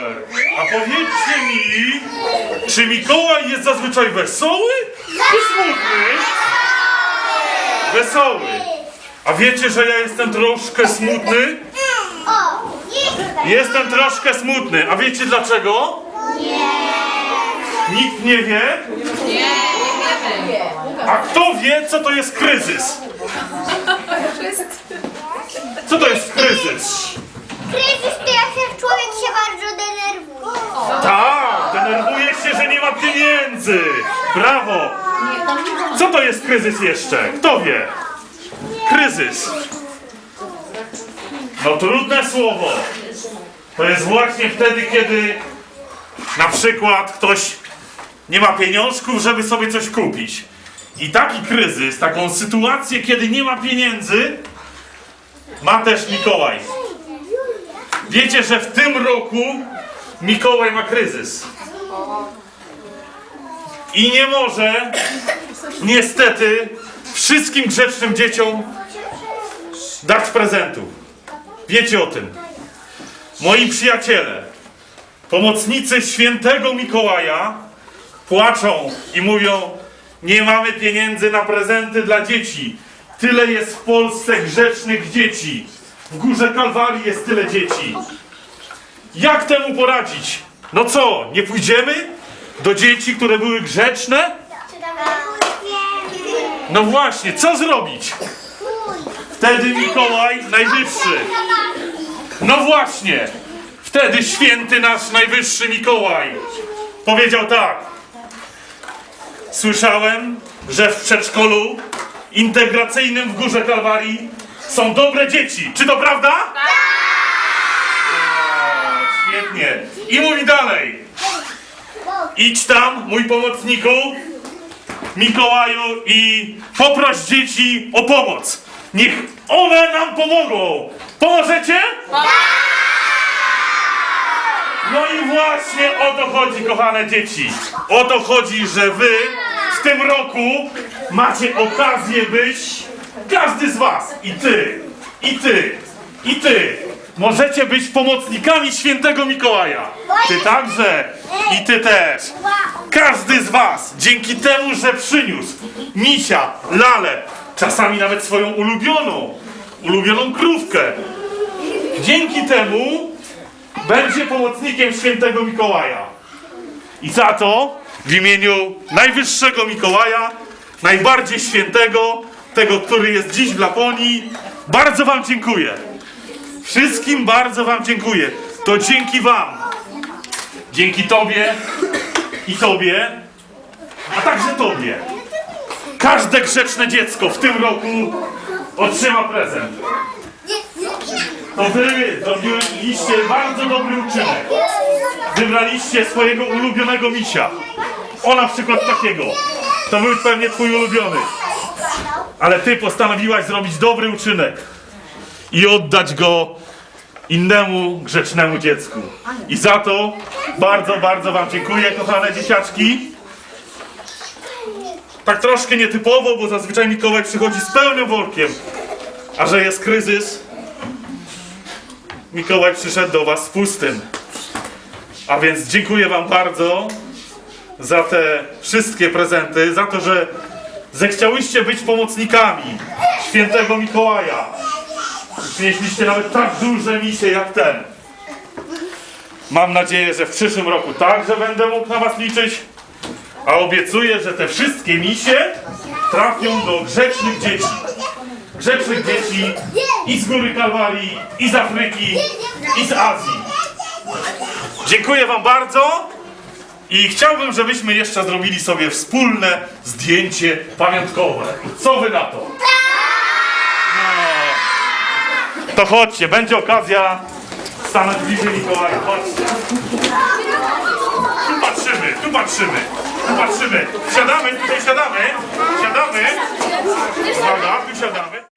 Super. A powiedzcie mi, czy Mikołaj jest zazwyczaj wesoły czy smutny? Wesoły. A wiecie, że ja jestem troszkę smutny? Nie. Jestem troszkę smutny. A wiecie dlaczego? Nikt nie wie? A kto wie, co to jest kryzys? Co to jest kryzys? Kryzys to jak człowiek się bardzo denerwuje. Tak, denerwuje się, że nie ma pieniędzy. Brawo. Co to jest kryzys jeszcze? Kto wie? Kryzys. No trudne słowo. To jest właśnie wtedy, kiedy na przykład ktoś nie ma pieniążków, żeby sobie coś kupić. I taki kryzys, taką sytuację, kiedy nie ma pieniędzy, ma też Mikołaj. Wiecie, że w tym roku Mikołaj ma kryzys. I nie może, niestety, wszystkim grzecznym dzieciom dać prezentu. Wiecie o tym. Moi przyjaciele, pomocnicy świętego Mikołaja płaczą i mówią: Nie mamy pieniędzy na prezenty dla dzieci. Tyle jest w Polsce grzecznych dzieci. W górze Kalwarii jest tyle dzieci. Jak temu poradzić? No co, nie pójdziemy do dzieci, które były grzeczne? No właśnie, co zrobić? Wtedy Mikołaj najwyższy. No właśnie, wtedy święty nasz najwyższy Mikołaj powiedział tak. Słyszałem, że w przedszkolu integracyjnym w Górze Kalwarii są dobre dzieci. Czy to prawda? O, Świetnie. I mówi dalej. Idź tam, mój pomocniku, Mikołaju, i poproś dzieci o pomoc. Niech one nam pomogą. Pomożecie? No i właśnie o to chodzi, kochane dzieci. O to chodzi, że wy w tym roku macie okazję być, każdy z was, i ty, i ty, i ty, możecie być pomocnikami świętego Mikołaja. Ty także i ty też. Każdy z was, dzięki temu, że przyniósł misia, lalę, czasami nawet swoją ulubioną, ulubioną krówkę, dzięki temu będzie pomocnikiem świętego Mikołaja. I za to w imieniu najwyższego Mikołaja, najbardziej świętego, tego, który jest dziś w Laponii, bardzo Wam dziękuję. Wszystkim bardzo Wam dziękuję. To dzięki Wam. Dzięki Tobie i Tobie, a także Tobie. Każde grzeczne dziecko w tym roku otrzyma prezent. To Wy zrobiliście bardzo dobry uczynek. Wybraliście swojego ulubionego misia. O na przykład takiego. To był pewnie twój ulubiony. Ale ty postanowiłaś zrobić dobry uczynek i oddać go innemu grzecznemu dziecku. I za to bardzo, bardzo wam dziękuję, kochane dzieciaczki. Tak troszkę nietypowo, bo zazwyczaj Mikołaj przychodzi z pełnym workiem. A że jest kryzys, Mikołaj przyszedł do was z pustym. A więc dziękuję wam bardzo za te wszystkie prezenty, za to, że zechciałyście być pomocnikami świętego Mikołaja. Przynieśliście nawet tak duże misie jak ten. Mam nadzieję, że w przyszłym roku także będę mógł na was liczyć. A obiecuję, że te wszystkie misie trafią do grzecznych dzieci. Grzecznych dzieci i z góry Kalwarii, i z Afryki, i z Azji. Dziękuję Wam bardzo i chciałbym, żebyśmy jeszcze zrobili sobie wspólne zdjęcie pamiątkowe. Co Wy na to? No. To chodźcie, będzie okazja stanąć bliżej Mikołaja. Chodźcie. Tu patrzymy, tu patrzymy, tu patrzymy. Siadamy, tutaj siadamy, siadamy. Uwaga, tu siadamy.